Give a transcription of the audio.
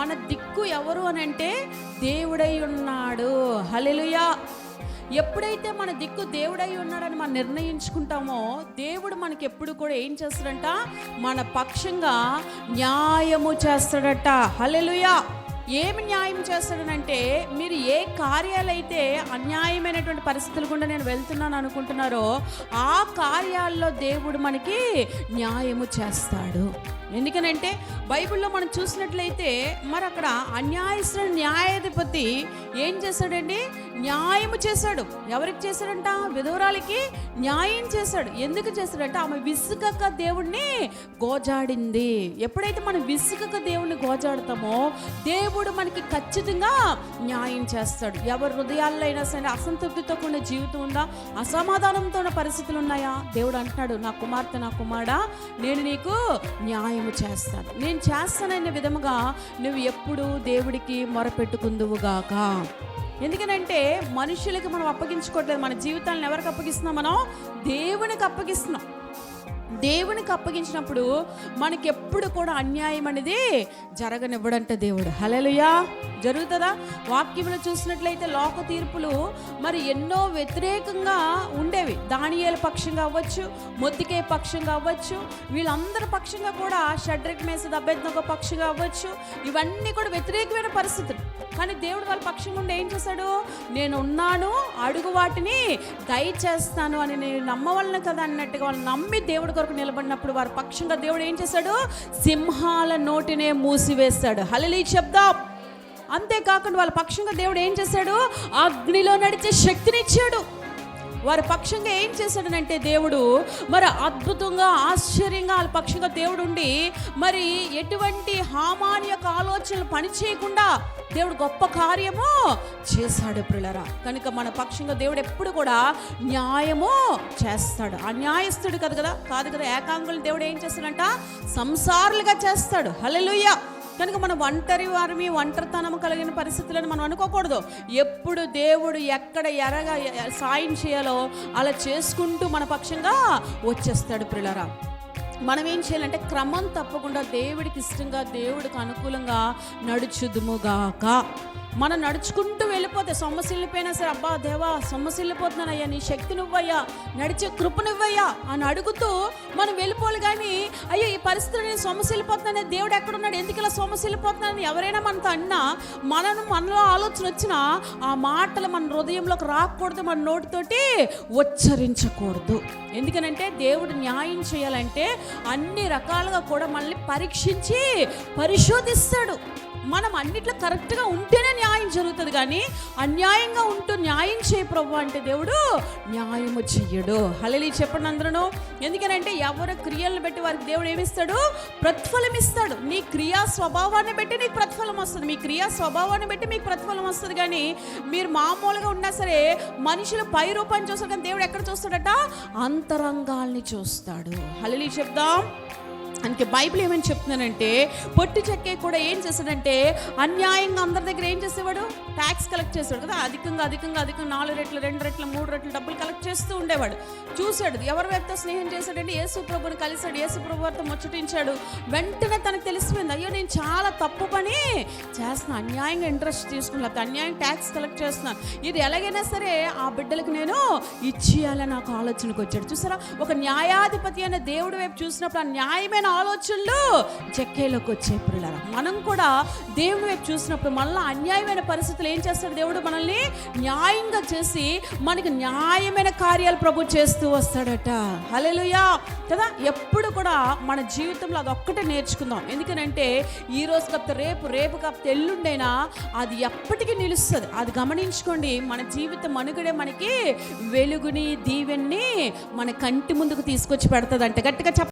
మన దిక్కు ఎవరు అని అంటే దేవుడై ఉన్నాడు. హలెలుయా ఎప్పుడైతే మన దిక్కు దేవుడై ఉన్నాడని మనం నిర్ణయించుకుంటామో దేవుడు మనకి ఎప్పుడు కూడా ఏం చేస్తాడంట? మన పక్షంగా న్యాయము చేస్తాడట. హలెలుయా ఏమి న్యాయం చేస్తాడనంటే మీరు ఏ కార్యాలైతే అన్యాయమైనటువంటి పరిస్థితులు గుండా నేను వెళ్తున్నాను అనుకుంటున్నారో ఆ కార్యాల్లో దేవుడు మనకి న్యాయము చేస్తాడు. ఎందుకనంటే బైబిల్లో మనం చూసినట్లయితే మరి అక్కడ అన్యాయస్తుడు న్యాయాధిపతి ఏం చేశాడండి? న్యాయం చేశాడు. ఎవరికి చేశాడంట? విధవరాలకి న్యాయం చేశాడు. ఎందుకు చేశాడంటే? ఆమె విసుగక దేవుణ్ణి గోజాడింది. ఎప్పుడైతే మనం విసుగక దేవుణ్ణి గోజాడతామో దేవుడు మనకి ఖచ్చితంగా న్యాయం చేస్తాడు. ఎవరి హృదయాల్లో అయినా సరే అసంతృప్తితో కూడిన జీవితం ఉందా? అసమాధానంతో ఉన్న పరిస్థితులు ఉన్నాయా? దేవుడు అంటున్నాడు నా కుమార్తె నా కుమారుడా నేను నీకు న్యాయం న్యాయము చేస్తాను. నేను చేస్తానన్న విధముగా నువ్వు ఎప్పుడు దేవుడికి మొరపెట్టుకుందువుగాక ఎందుకనంటే మనుషులకి మనం అప్పగించుకోవట్లేదు. మన జీవితాలను ఎవరికి అప్పగిస్తున్నాం మనం? దేవునికి అప్పగిస్తున్నాం. దేవునికి అప్పగించినప్పుడు మనకి ఎప్పుడు కూడా అన్యాయం అనేది జరగనివ్వడంట దేవుడు. హలలుయా జరుగుతుందా? వాక్యంలో చూసినట్లయితే లోక తీర్పులు మరి ఎన్నో వ్యతిరేకంగా ఉండేవి. దానియాల పక్షంగా అవ్వచ్చు మొద్దికే పక్షంగా అవ్వచ్చు వీళ్ళందరి పక్షంగా కూడా షడ్రిక్ మేసద అభ్యర్థన పక్షంగా అవ్వచ్చు. ఇవన్నీ కూడా వ్యతిరేకమైన పరిస్థితులు. కానీ దేవుడు వాళ్ళ పక్షంగా ఉండి ఏం చేశాడు? నేను ఉన్నాను అడుగు వాటిని దయచేస్తాను అని నేను నమ్మవలను కదా అన్నట్టుగా వాళ్ళు నమ్మి దేవుడి కొరకు నిలబడినప్పుడు వారి పక్షంగా దేవుడు ఏం చేశాడు? సింహాల నోటినే మూసివేస్తాడు హలలి చెప్దాం అంతేకాకుండా వాళ్ళ పక్షంగా దేవుడు ఏం చేశాడు? అగ్నిలో నడిచే శక్తినిచ్చాడు వారి పక్షంగా ఏం చేశాడనంటే దేవుడు మరి అద్భుతంగా ఆశ్చర్యంగా వాళ్ళ పక్షంగా దేవుడు ఉండి మరి ఎటువంటి హామాన్ యొక్క ఆలోచనలు పనిచేయకుండా దేవుడు గొప్ప కార్యము చేశాడు పిల్లరా కనుక మన పక్షంగా దేవుడు ఎప్పుడు కూడా న్యాయము చేస్తాడు. ఆ న్యాయస్తుడు కదా కదా? కాదు కదా? ఏకాంగులు దేవుడు ఏం చేస్తాడంట? సంసారులుగా చేస్తాడు. హల్లెలూయా! కనుక మనం ఒంటరి వారిని ఒంటరితనం కలిగిన పరిస్థితులను మనం అనుకోకూడదు. ఎప్పుడు దేవుడు ఎక్కడ ఎరగా సాయం చేయాలో అలా చేసుకుంటూ మన పక్షంగా వచ్చేస్తాడు పిల్లరా మనం ఏం చేయాలంటే క్రమం తప్పకుండా దేవుడికి ఇష్టంగా దేవుడికి అనుకూలంగా నడుచుదుముగాక. మనం నడుచుకుంటూ వెళ్ళిపోతే సమస్య వెళ్ళిపోయినా సరే అబ్బా దేవా సమస్య వెళ్ళిపోతున్నానయ్యా నీ శక్తి నువ్వయ్యా నడిచే కృప నువ్వయ్యా అని అడుగుతూ మనం వెళ్ళిపోవాలి. కానీ అయ్యో ఈ పరిస్థితులు నేను సమస్య దేవుడు ఎక్కడున్నాడు ఎందుకు ఇలా సమస్య వెళ్ళిపోతున్నానని ఎవరైనా మనతో అన్నా మనం మనలో ఆలోచన వచ్చినా ఆ మాటలు మన హృదయంలోకి రాకూడదు మన నోటితోటి ఉచ్చరించకూడదు. ఎందుకనంటే దేవుడు న్యాయం చేయాలంటే అన్ని రకాలుగా కూడా మనల్ని పరీక్షించి పరిశోధిస్తాడు. మనం అన్నిట్లో కరెక్ట్గా ఉంటేనే న్యాయం జరుగుతుంది కానీ అన్యాయంగా ఉంటూ న్యాయం చేయ ప్రభు అంటే దేవుడు న్యాయము చెయ్యడు. హలలి చెప్పండి అందరూ. ఎందుకనంటే ఎవరి క్రియలను బట్టి వారికి దేవుడు ఏమిస్తాడు? ప్రతిఫలం ఇస్తాడు. నీ క్రియా స్వభావాన్ని బట్టి నీకు ప్రతిఫలం వస్తుంది. మీ క్రియా స్వభావాన్ని బట్టి మీకు ప్రతిఫలం వస్తుంది కానీ మీరు మామూలుగా ఉన్నా సరే మనుషులు పై రూపాన్ని చూస్తాడు కానీ దేవుడు ఎక్కడ చూస్తాడట? అంతరంగాల్ని చూస్తాడు. హలలి చెప్దాం. అందుకే బైబిల్ ఏమని చెప్తున్నానంటే పొట్టి చెక్కే కూడా ఏం చేశాడంటే అన్యాయంగా అందరి దగ్గర ఏం చేసేవాడు? ట్యాక్స్ కలెక్ట్ చేసేవాడు కదా అధికంగా అధికంగా అధికంగా నాలుగు రెట్లు రెండు రెట్లు మూడు రెట్లు డబ్బులు కలెక్ట్ చేస్తూ ఉండేవాడు. చూశాడు ఎవరి వ్యక్తితో స్నేహం చేశాడంటే యేసు ప్రభుని కలిశాడు యేసు ప్రభు వారితో ముచ్చటించాడు. వెంటనే తనకు తెలిసిపోయింది అయ్యో నేను చాలా తప్పు పని చేస్తున్నాను అన్యాయంగా ఇంట్రెస్ట్ తీసుకుని లేకపోతే అన్యాయం ట్యాక్స్ కలెక్ట్ చేస్తున్నాను ఇది ఎలాగైనా సరే ఆ బిడ్డలకు నేను ఇచ్చేయాలని నాకు ఆలోచనకు వచ్చాడు. చూసారా? ఒక న్యాయాధిపతి అనే దేవుడి వైపు చూసినప్పుడు ఆ న్యాయమైన ఆలోచనలు చెక్కేలోకి వచ్చే పిల్లల. మనం కూడా దేవుడి వైపు చూసినప్పుడు మళ్ళీ అన్యాయమైన పరిస్థితులు ఏం చేస్తాడు దేవుడు మనల్ని న్యాయంగా చేసి మనకి న్యాయమైన కార్యాలు ప్రభు చేస్తూ వస్తాడట. హలెలుయా కదా? ఎప్పుడు కూడా మన జీవితంలో అది ఒక్కటే నేర్చుకుందాం. ఎందుకనంటే ఈ రోజు కాకపోతే రేపు రేపు కాకపోతే ఎల్లుండైనా అది ఎప్పటికీ నిలుస్తుంది. అది గమనించుకోండి మన జీవిత మనుగడే మనకి వెలుగుని దీవెన్ని మన కంటి ముందుకు తీసుకొచ్చి పెడుతుంది అంటే గట్టిగా చెప్ప